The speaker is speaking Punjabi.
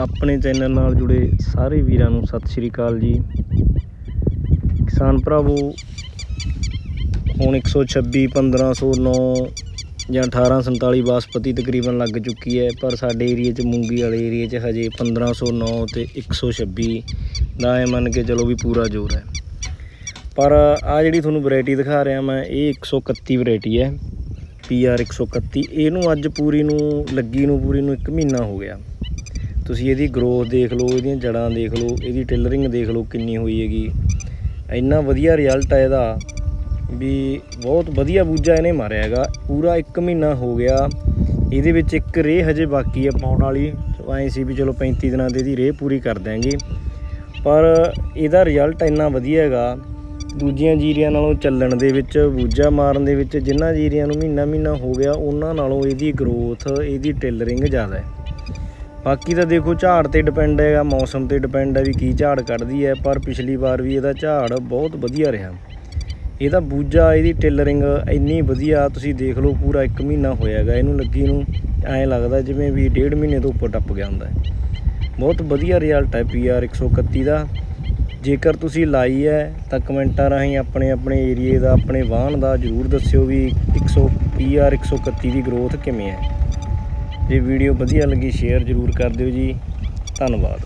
ਆਪਣੇ ਚੈਨਲ ਨਾਲ ਜੁੜੇ ਸਾਰੇ ਵੀਰਾਂ ਨੂੰ ਸਤਿ ਸ਼੍ਰੀ ਅਕਾਲ ਜੀ। ਕਿਸਾਨ ਭਰਾਵੋ, ਹੁਣ 126 1509 ਜਾਂ 1847 ਬਾਸਪਤੀ ਤਕਰੀਬਨ ਲੱਗ ਚੁੱਕੀ ਹੈ, ਪਰ ਸਾਡੇ ਏਰੀਆ 'ਚ, ਮੂੰਗੀ ਵਾਲੇ ਏਰੀਆ 'ਚ ਹਜੇ 1509 ਤੇ 126 ਦਾ ਇਹ ਮੰਨ ਕੇ ਚਲੋ ਵੀ ਪੂਰਾ ਜ਼ੋਰ ਹੈ। ਪਰ ਆ ਜਿਹੜੀ ਤੁਹਾਨੂੰ ਵੈਰਾਈਟੀ ਦਿਖਾ ਰਿਹਾ ਮੈਂ, ਇਹ 131 ਵੈਰਾਈਟੀ ਹੈ। PR 131 ਇਹਨੂੰ ਅੱਜ ਪੂਰੀ ਨੂੰ, ਲੱਗੀ ਨੂੰ ਪੂਰੀ ਨੂੰ 1 ਮਹੀਨਾ ਹੋ ਗਿਆ। ਤੁਸੀਂ ਇਹਦੀ ਗਰੋਥ ਦੇਖ ਲਓ, ਇਹਦੀਆਂ ਜੜਾਂ ਦੇਖ ਲਓ, ਇਹਦੀ ਟਿਲਰਿੰਗ ਦੇਖ ਲਓ ਕਿੰਨੀ ਹੋਈ ਹੈਗੀ। ਇੰਨਾ ਵਧੀਆ ਰਿਜ਼ਲਟ ਹੈ ਇਹਦਾ ਵੀ ਬਹੁਤ ਵਧੀਆ ਬੂਜਾ ਇਹਨੇ ਮਾਰਿਆ ਹੈਗਾ। ਪੂਰਾ 1 ਮਹੀਨਾ ਹੋ ਗਿਆ, ਇਹਦੇ ਵਿੱਚ ਇੱਕ ਰੇਹ ਹਜੇ ਬਾਕੀ ਹੈ ਪਾਉਣ ਵਾਲੀ। ਐਂ ਸੀ ਵੀ ਚਲੋ 35 ਦਿਨਾਂ ਦੇ ਇਹਦੀ ਰੇਹ ਪੂਰੀ ਕਰ ਦਿਆਂਗੇ। ਪਰ ਇਹਦਾ ਰਿਜ਼ਲਟ ਇੰਨਾ ਵਧੀਆ ਹੈਗਾ, ਦੂਜੀਆਂ ਜੀਰੀਆਂ ਨਾਲੋਂ ਚੱਲਣ ਦੇ ਵਿੱਚ ਬੂਜਾ ਮਾਰਨ ਦੇ ਵਿੱਚ ਜਿਨ੍ਹਾਂ ਜੀਰੀਆਂ ਨੂੰ ਮਹੀਨਾ ਮਹੀਨਾ ਹੋ ਗਿਆ, ਉਹਨਾਂ ਨਾਲੋਂ ਇਹਦੀ ਗਰੋਥ ਇਹਦੀ ਟੇਲਰਿੰਗ ਜ਼ਿਆਦਾ ਹੈ। ਬਾਕੀ ਤਾਂ ਦੇਖੋ, ਝਾੜ ਤੇ ਡਿਪੈਂਡ ਹੈਗਾ, ਮੌਸਮ ਤੇ ਡਿਪੈਂਡ ਹੈ ਵੀ ਕੀ ਝਾੜ ਕੱਢਦੀ ਹੈ, ਪਰ ਪਿਛਲੀ ਵਾਰ ਵੀ ਇਹਦਾ ਝਾੜ ਬਹੁਤ ਵਧੀਆ ਰਿਹਾ। ਇਹਦਾ ਬੂਜਾ ਇਹਦੀ ਟੇਲਰਿੰਗ ਇੰਨੀ ਵਧੀਆ, ਤੁਸੀਂ ਦੇਖ ਲਓ ਪੂਰਾ 1 ਮਹੀਨਾ ਹੋਇਆ ਹੈਗਾ, ਇਹਨੂੰ ਲੱਗੀ ਨੂੰ ਐਂ ਲੱਗਦਾ ਜਿਵੇਂ ਵੀ ਡੇਢ ਮਹੀਨੇ ਤੋਂ ਉੱਪਰ ਟੱਪ ਗਿਆ ਹੁੰਦਾ ਹੈ। ਬਹੁਤ ਵਧੀਆ ਰਿਜ਼ਲਟ ਹੈ PR 131 ਦਾ। ਜੇਕਰ ਤੁਸੀਂ ਲਾਈ ਹੈ, ਤਾਂ ਕਮੈਂਟਾਂ ਰਾਹੀਂ ਆਪਣੇ ਆਪਣੇ ਏਰੀਏ ਦਾ, ਆਪਣੇ ਵਾਹਨ ਦਾ ਜਰੂਰ ਦੱਸਿਓ ਵੀ 100 PR 131 ਦੀ ਗਰੋਥ ਕਿਵੇਂ ਹੈ। ਜੇ ਵੀਡੀਓ ਵਧੀਆ ਲੱਗੀ ਸ਼ੇਅਰ ਜਰੂਰ ਕਰ ਦਿਓ ਜੀ। ਧੰਨਵਾਦ।